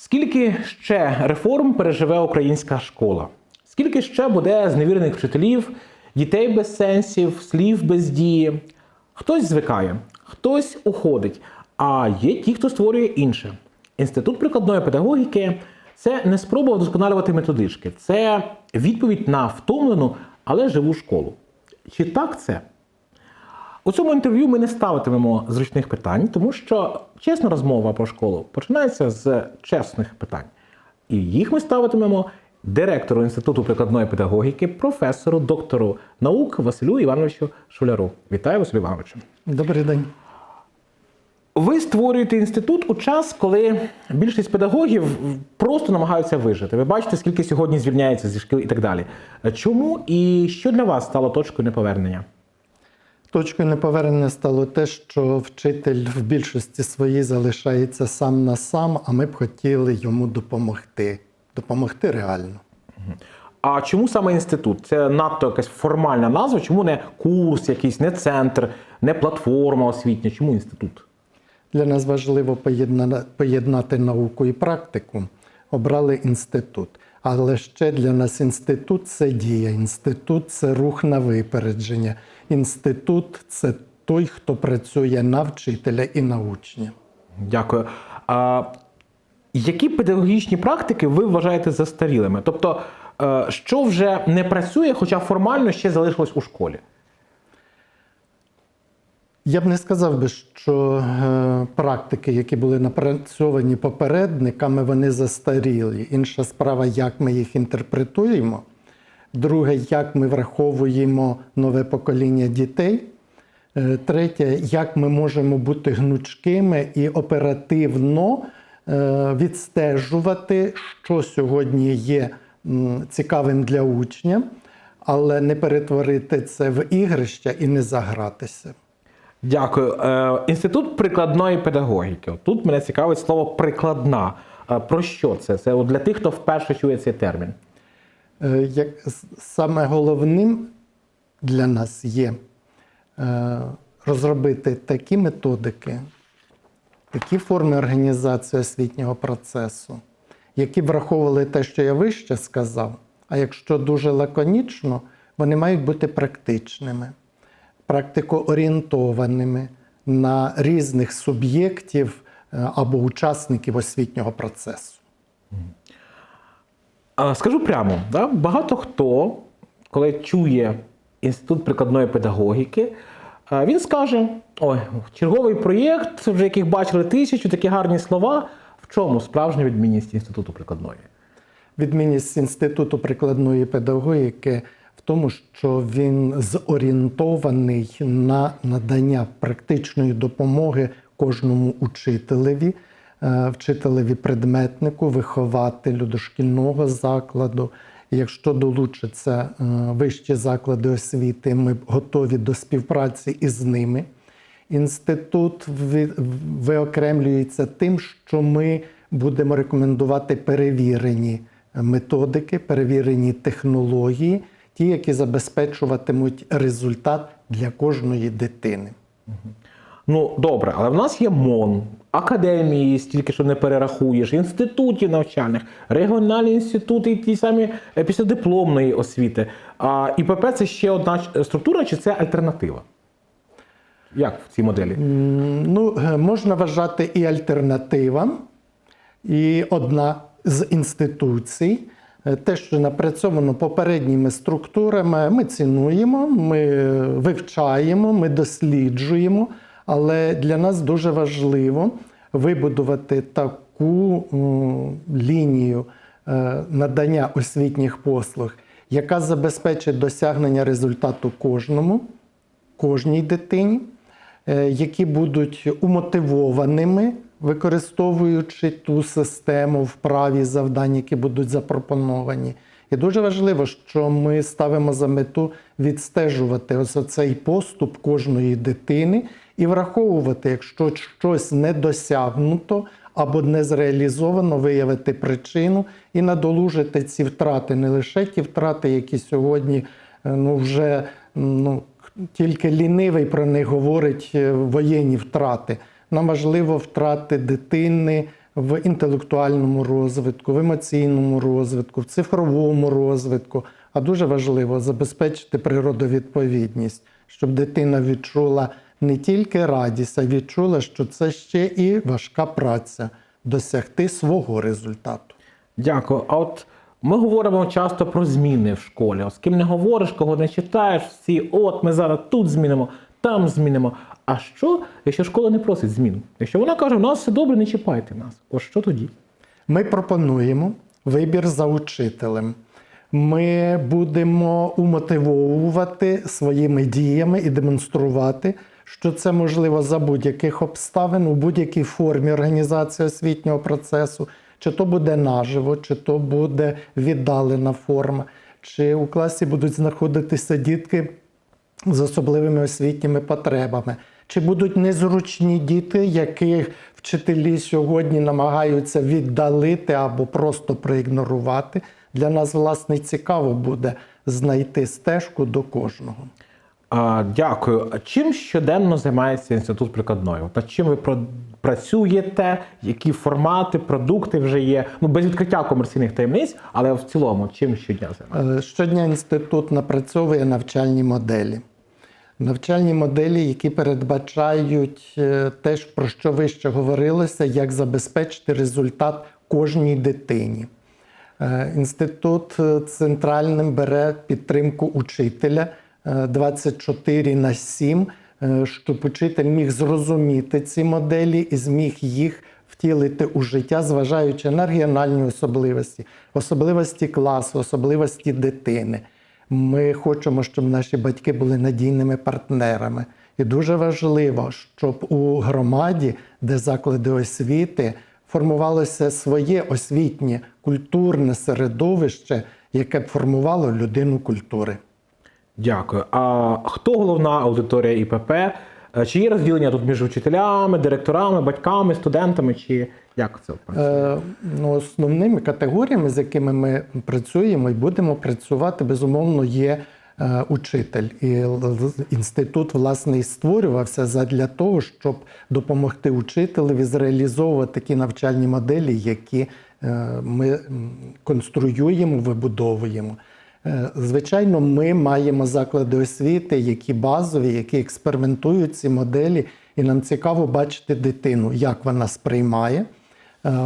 Скільки ще реформ переживе українська школа? Скільки ще буде зневірених вчителів, дітей без сенсів, слів без дії? Хтось звикає, хтось уходить, а є ті, хто створює інше. Інститут прикладної педагогіки це не спроба вдосконалювати методички, це відповідь на втомлену, але живу школу. Чи так це? У цьому інтерв'ю ми не ставитимемо зручних питань, тому що чесна розмова про школу починається з чесних питань. І їх ми ставитимемо директору Інституту прикладної педагогіки, професору, доктору наук Василю Івановичу Шуляру. Вітаю, Василю Івановичу. Добрий день. Ви створюєте інститут у час, коли більшість педагогів просто намагаються вижити. Ви бачите, скільки сьогодні звільняється зі шкіл і так далі. Чому і що для вас стало точкою неповернення? Точкою неповернення стало те, що вчитель в більшості своїй залишається сам на сам, а ми б хотіли йому допомогти. Допомогти реально. А чому саме інститут? Це надто якась формальна назва. Чому не курс, якийсь, не центр, не платформа освітня? Чому інститут? Для нас важливо поєдна- поєднати науку і практику. Обрали інститут. Але ще для нас інститут це дія, інститут це рух на випередження. Інститут це той, хто працює на вчителя і на учня. Дякую. А, які педагогічні практики ви вважаєте застарілими? Тобто, е, що вже не працює, хоча формально ще залишилось у школі? Я б не сказав би, що е, практики, які були напрацьовані попередниками, вони застарілі. Інша справа, як ми їх інтерпретуємо. Друге, як ми враховуємо нове покоління дітей. Е, Третє, як ми можемо бути гнучкими і оперативно е, відстежувати, що сьогодні є цікавим для учня, але не перетворити це в ігрище і не загратися. Дякую. Е, Інститут прикладної педагогіки. Тут мене цікавить слово прикладна. Про що це? Це для тих, хто вперше чує цей термін. Е, Як саме головним для нас є е, розробити такі методики, такі форми організації освітнього процесу, які враховували те, що я вище сказав. А якщо дуже лаконічно, вони мають бути практичними, практикоорієнтованими на різних суб'єктів е, або учасників освітнього процесу. Скажу прямо, да? багато хто, коли чує інститут прикладної педагогіки, е, він скаже: ой, черговий проєкт, вже яких бачили тисячу, такі гарні слова. В чому справжня відмінність інституту прикладної? Відмінність інституту прикладної педагогіки в тому, що він зорієнтований на надання практичної допомоги кожному учителеві, вчителеві предметнику, вихователю дошкільного закладу. Якщо долучаться е, вищі заклади освіти, ми готові до співпраці із ними. Інститут виокремлюється тим, що ми будемо рекомендувати перевірені методики, перевірені технології, ті, які забезпечуватимуть результат для кожної дитини. Ну, добре, але в нас є МОН, академії, стільки що не перерахуєш, інститутів навчальних, регіональні інститути і ті самі е, післядипломної освіти. А ІПП це ще одна структура, чи це альтернатива? Як в цій моделі? Ну, е, можна вважати і альтернатива, і одна з інституцій. Е, Те, що напрацьовано попередніми структурами, ми цінуємо, ми вивчаємо, ми досліджуємо. Але для нас дуже важливо вибудувати таку лінію е, надання освітніх послуг, яка забезпечить досягнення результату кожному, кожній дитині, е, які будуть умотивованими, використовуючи ту систему вправ і завдань, які будуть запропоновані. І дуже важливо, що ми ставимо за мету відстежувати ось цей поступ кожної дитини і враховувати, якщо щось не досягнуто або не зреалізовано, виявити причину і надолужити ці втрати, не лише ті втрати, які сьогодні е, ну, вже ну, тільки лінивий про них говорить е, воєнні втрати. Нам важливо втрати дитини в інтелектуальному розвитку, в емоційному розвитку, в цифровому розвитку. А дуже важливо забезпечити природовідповідність, щоб дитина відчула не тільки радість, а відчула, що це ще і важка праця досягти свого результату. Дякую. А от ми говоримо часто про зміни в школі. З ким не говориш, кого не читаєш, всі, от ми зараз тут змінимо, там змінимо. А що, якщо школа не просить змін? Якщо вона каже, у нас все добре, не чіпайте нас. Ось що тоді? Ми пропонуємо вибір за учителем. Ми будемо умотивовувати своїми діями і демонструвати, що це можливо за будь-яких обставин у будь-якій формі організації освітнього процесу, чи то буде наживо, чи то буде віддалена форма, чи у класі будуть знаходитися дітки з особливими освітніми потребами. Чи будуть незручні діти, яких вчителі сьогодні намагаються віддалити або просто проігнорувати? Для нас, власне, цікаво буде знайти стежку до кожного. Дякую. А чим щоденно займається інститут прикладної? Та чим ви працюєте? Які формати, продукти вже є? Ну без відкриття комерційних таємниць, але в цілому, чим щодня займаєтеся? Е, Щодня інститут напрацьовує навчальні моделі. Навчальні моделі, які передбачають е, те, про що вище говорилося, як забезпечити результат кожній дитині. Е, Інститут центральним бере підтримку учителя 24 на 7, е, щоб учитель міг зрозуміти ці моделі і зміг їх втілити у життя, зважаючи на регіональні особливості, особливості класу, особливості дитини. Ми хочемо, щоб наші батьки були надійними партнерами. І дуже важливо, щоб у громаді, де заклади освіти, формувалося своє освітнє культурне середовище, яке б формувало людину культури. Дякую. А хто головна аудиторія ІПП? Е, Чи є розділення тут між вчителями, директорами, батьками, студентами? Чи як це працює? Е, ну, основними категоріями, з якими ми працюємо і будемо працювати, безумовно, є е, учитель. І інститут, власне, і створювався задля того, щоб допомогти учителеві зреалізовувати ті навчальні моделі, які е, ми конструюємо, вибудовуємо. Е, Звичайно, ми маємо заклади освіти, які базові, які експериментують ці моделі, і нам цікаво бачити дитину, як вона сприймає, е,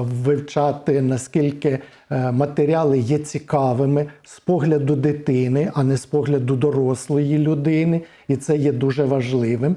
вивчати наскільки е, матеріали є цікавими з погляду дитини, а не з погляду дорослої людини, і це є дуже важливим.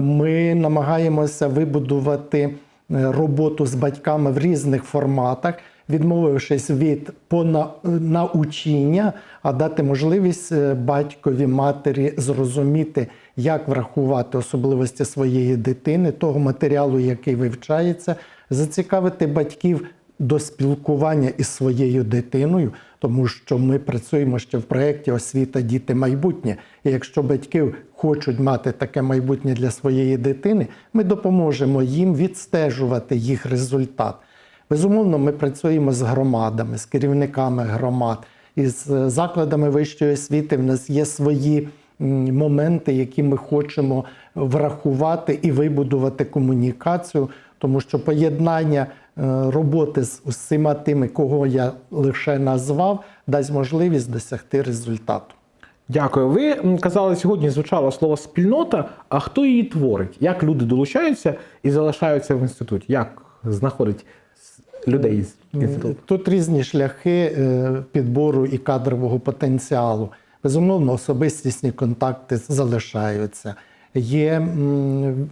Ми намагаємося вибудувати роботу з батьками в різних форматах, відмовившись від пона- научіння, а дати можливість е, батькові матері зрозуміти, як врахувати особливості своєї дитини, того матеріалу, який вивчається, зацікавити батьків до спілкування із своєю дитиною, тому що ми працюємо ще в проєкті Освіта, діти, майбутнє. І якщо батьки хочуть мати таке майбутнє для своєї дитини, ми допоможемо їм відстежувати їх результат. Безумовно, ми працюємо з громадами, з керівниками громад, із е, закладами вищої освіти. В нас є свої моменти, які ми хочемо врахувати і вибудувати комунікацію, тому що поєднання е, роботи з усіма тими, кого я лише назвав, дасть можливість досягти результату. Дякую. Ви казали сьогодні звучало слово спільнота. А хто її творить? Як люди долучаються і залишаються в інституті? Як знаходить людей з інституту? Тут різні шляхи е, підбору і кадрового потенціалу. Безумовно, особистісні контакти залишаються. Є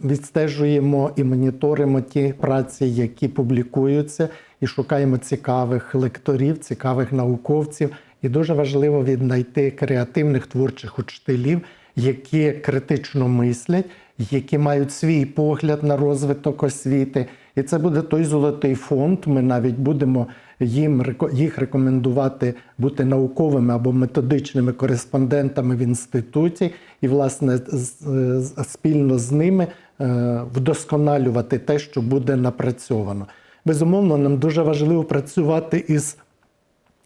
відстежуємо і моніторимо ті праці, які публікуються, і шукаємо цікавих лекторів, цікавих науковців. І дуже важливо віднайти креативних творчих учителів, які критично мислять, які мають свій погляд на розвиток освіти. І це буде той золотий фонд. Ми навіть будемо їм їх рекомендувати бути науковими або методичними кореспондентами в інституті, і, власне, спільно з ними е, вдосконалювати те, що буде напрацьовано. Безумовно, нам дуже важливо працювати із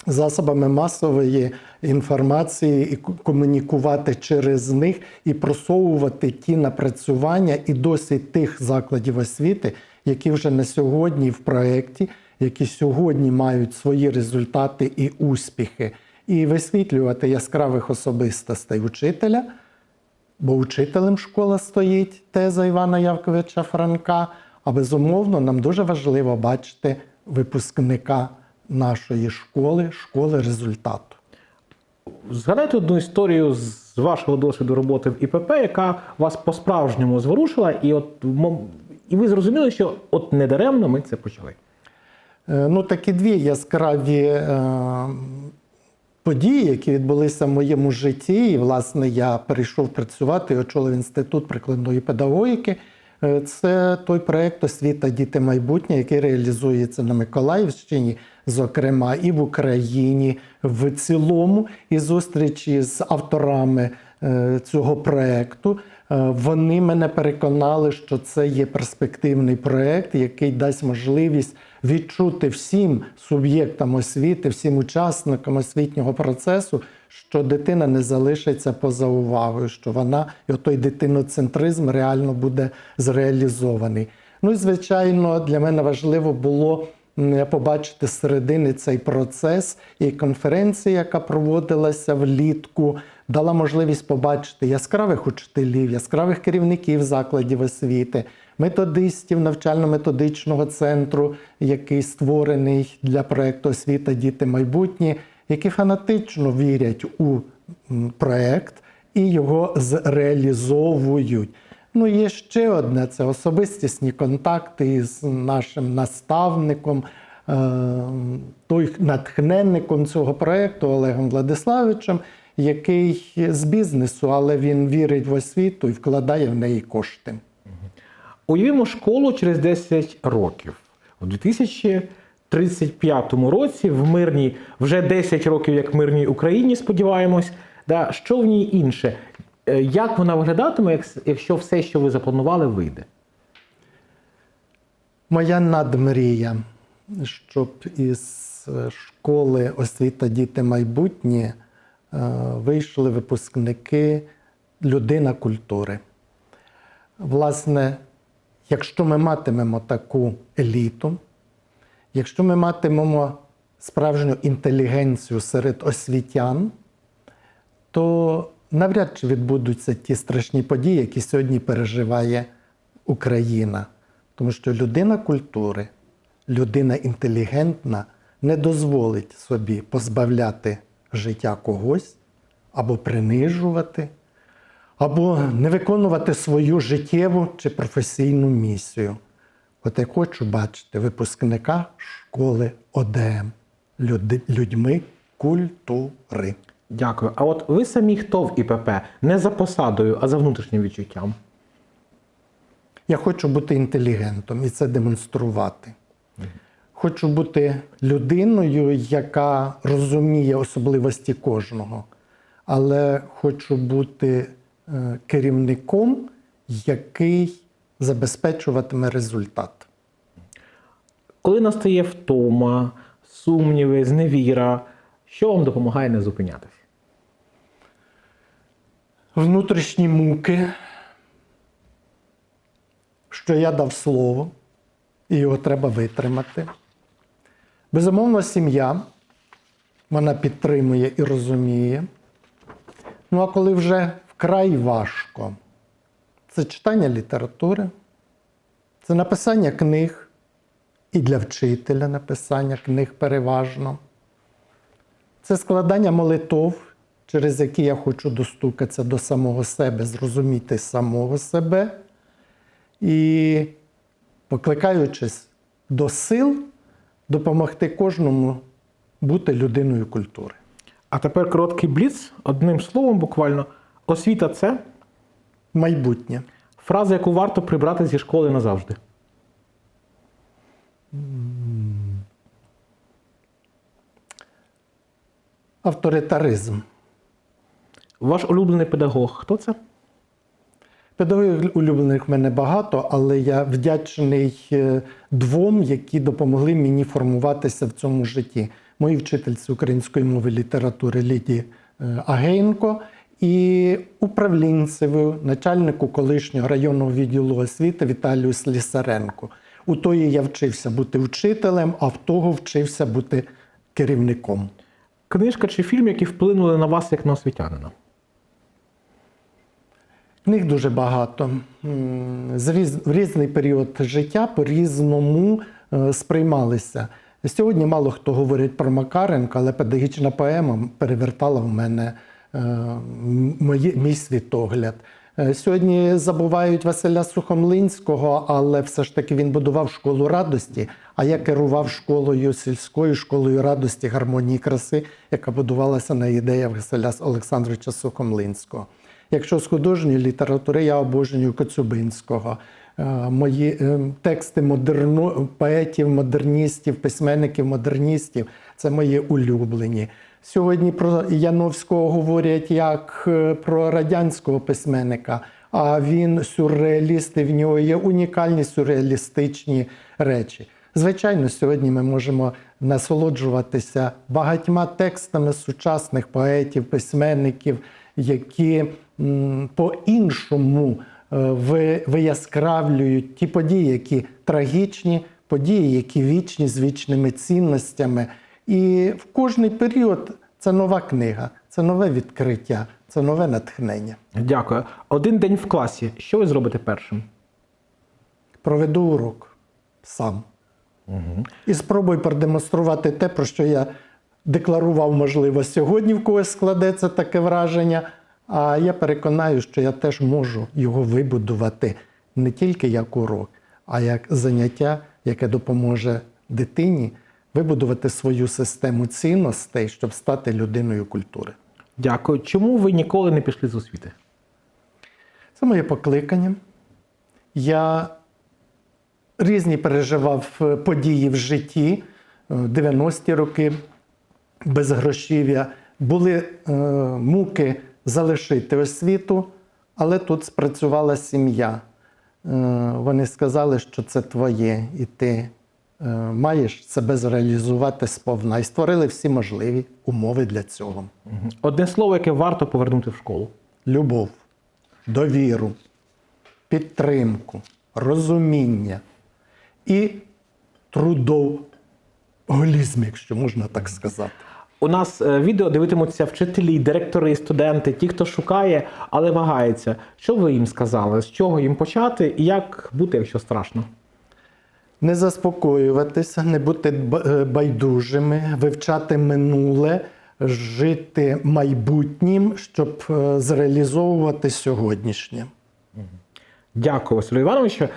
засобами масової інформації і комунікувати через них і просовувати ті напрацювання і досвід тих закладів освіти, які вже на сьогодні в проєкті, які сьогодні мають свої результати і успіхи, і висвітлювати яскравих особистостей учителя. Бо учителем школа стоїть теза Івана Явковича Франка. А безумовно, нам дуже важливо бачити випускника нашої школи, школи результату. Згадайте одну історію з вашого досвіду роботи в ІПП, яка вас по-справжньому зворушила, і от і ви зрозуміли, що от недаремно ми це почали. Е, Ну, такі дві яскраві е, події, які відбулися в моєму житті. І, власне, я перейшов працювати і очолив інститут прикладної педагогіки. Е, Це той проєкт освіта діти майбутнє, який реалізується на Миколаївщині, зокрема, і в Україні в цілому. І зустрічі з авторами е, цього проєкту. Е, Вони мене переконали, що це є перспективний проєкт, який дасть можливість відчути всім суб'єктам освіти, всім учасникам освітнього процесу, що дитина не залишиться поза увагою, що вона і той дитиноцентризм реально буде зреалізований. Ну і звичайно, для мене важливо було побачити середини цей процес і конференція, яка проводилася влітку, дала можливість побачити яскравих учителів, яскравих керівників закладів освіти, методистів навчально-методичного центру, який створений для проєкту освіта Діти майбутнє, які фанатично вірять у проєкт і його зреалізовують. Ну, є ще одне це особистісні контакти із нашим наставником, е, той натхненником цього проєкту Олегом Владиславовичем, який з бізнесу, але він вірить в освіту і вкладає в неї кошти. Уявімо школу через 10 років. У 2035 році в мирній, вже 10 років як мирній Україні, сподіваємось, да, що в ній інше? Е, Як вона виглядатиме, якщо все, що ви запланували, вийде? Моя надмрія, щоб із е, школи освіта діти майбутнє вийшли випускники людина культури. Власне, якщо ми матимемо таку еліту, якщо ми матимемо справжню інтелігенцію серед освітян, то навряд чи відбудуться ті страшні події, які сьогодні переживає Україна. Тому що людина культури, людина інтелігентна не дозволить собі позбавляти життя когось або принижувати, або не виконувати свою життєву чи професійну місію. От я хочу бачити випускника школи ОДМ людьми культури. Дякую. А от ви самі хто в ІПП? Не за посадою, а за внутрішнім відчуттям. Я хочу бути інтелігентом і це демонструвати. Хочу бути людиною, яка розуміє особливості кожного, але хочу бути е, керівником, який забезпечуватиме результат. Коли настає втома, сумніви, зневіра, що вам допомагає не зупинятися? Внутрішні муки, що я дав слово, і його треба витримати. Безумовно, сім'я, вона підтримує і розуміє. Ну, а коли вже вкрай важко, це читання літератури, це написання книг і для вчителя написання книг переважно. Це складання молитов, через які я хочу достукатися до самого себе, зрозуміти самого себе. І, покликаючись до сил, допомогти кожному бути людиною культури. А тепер короткий бліц, одним словом, буквально. Освіта це Майбутнє. фраза, яку варто прибрати зі школи назавжди. Авторитаризм. Ваш улюблений педагог хто це? Педагогів улюблених в мене багато, але я вдячний е, двом, які допомогли мені формуватися в цьому житті. Моїй вчительці української мови літератури Лідії е, Агеєнко і управлінцеві, начальнику колишнього районного відділу освіти Віталію Слісаренку. У тої я вчився бути вчителем, а в того вчився бути керівником. Книжка чи фільм, які вплинули на вас як на освітянина? Книг дуже багато. В різний період життя по-різному е, сприймалися. Сьогодні мало хто говорить про Макаренка, але педагогічна поема перевертала в мене е, мій світогляд. Е, Сьогодні забувають Василя Сухомлинського, але все ж таки він будував школу радості. А я керував школою сільською школою радості, гармонії краси, яка будувалася на ідеях Василя Олександровича Сухомлинського. Якщо з художньої літератури я обожнюю Коцюбинського. Е, Мої е, тексти модерну, поетів, модерністів, письменників, модерністів це мої улюблені. Сьогодні про Яновського говорять як е, про радянського письменника, а він сюрреаліст, і в нього є унікальні сюрреалістичні речі. Звичайно, сьогодні ми можемо насолоджуватися багатьма текстами сучасних поетів, письменників, які по-іншому е, ви- вияскравлюють ті події, які трагічні, події, які вічні з вічними цінностями. І в кожний період це нова книга, це нове відкриття, це нове натхнення. Дякую. Один день в класі. Що ви зробите першим? Проведу урок сам. І спробую продемонструвати те, про що я декларував, можливо, сьогодні в когось складеться таке враження. А я переконаю, що я теж можу його вибудувати не тільки як урок, а як заняття, яке допоможе дитині вибудувати свою систему цінностей, щоб стати людиною культури. Дякую. Чому ви ніколи не пішли з освіти? Це моє покликання. Я різні переживав е, події в житті, е, 90-ті роки безгрошів'я. Були е, муки залишити освіту, але тут спрацювала сім'я. Е, вони сказали, що це твоє, і ти е, маєш себе зреалізувати сповна. І створили всі можливі умови для цього. Одне слово, яке варто повернути в школу. любов, довіру, підтримку, розуміння і трудоголізм, якщо можна так сказати. У нас е, відео дивитимуться вчителі, директори, студенти, ті, хто шукає, але вагається. Що ви їм сказали? З чого їм почати і як бути, якщо страшно? Не заспокоюватися, не бути е, байдужими, вивчати минуле, жити майбутнім, щоб е, зреалізовувати сьогоднішнє. Дякую, Василю Івановичу.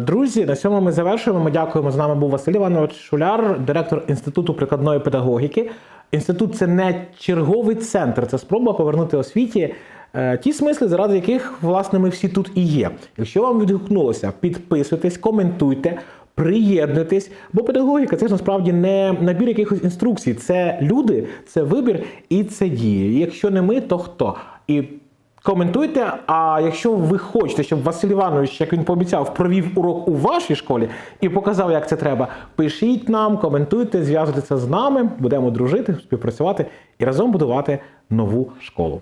Друзі, на цьому ми завершуємо. Ми дякуємо. З нами був Василь Іванович Шуляр, директор Інституту прикладної педагогіки. Інститут це не черговий центр, це спроба повернути освіті е, ті смисли, заради яких власне ми всі тут і є. Якщо вам відгукнулося, підписуйтесь, коментуйте. Приєднуйтесь, бо педагогіка це ж насправді не набір якихось інструкцій. Це люди, це вибір і це дії. Якщо не ми, то хто? І Коментуйте. А якщо ви хочете, щоб Василь Іванович, як він пообіцяв, провів урок у вашій школі і показав, як це треба, пишіть нам, коментуйте, зв'язуйтеся з нами, будемо дружити, співпрацювати і разом будувати нову школу.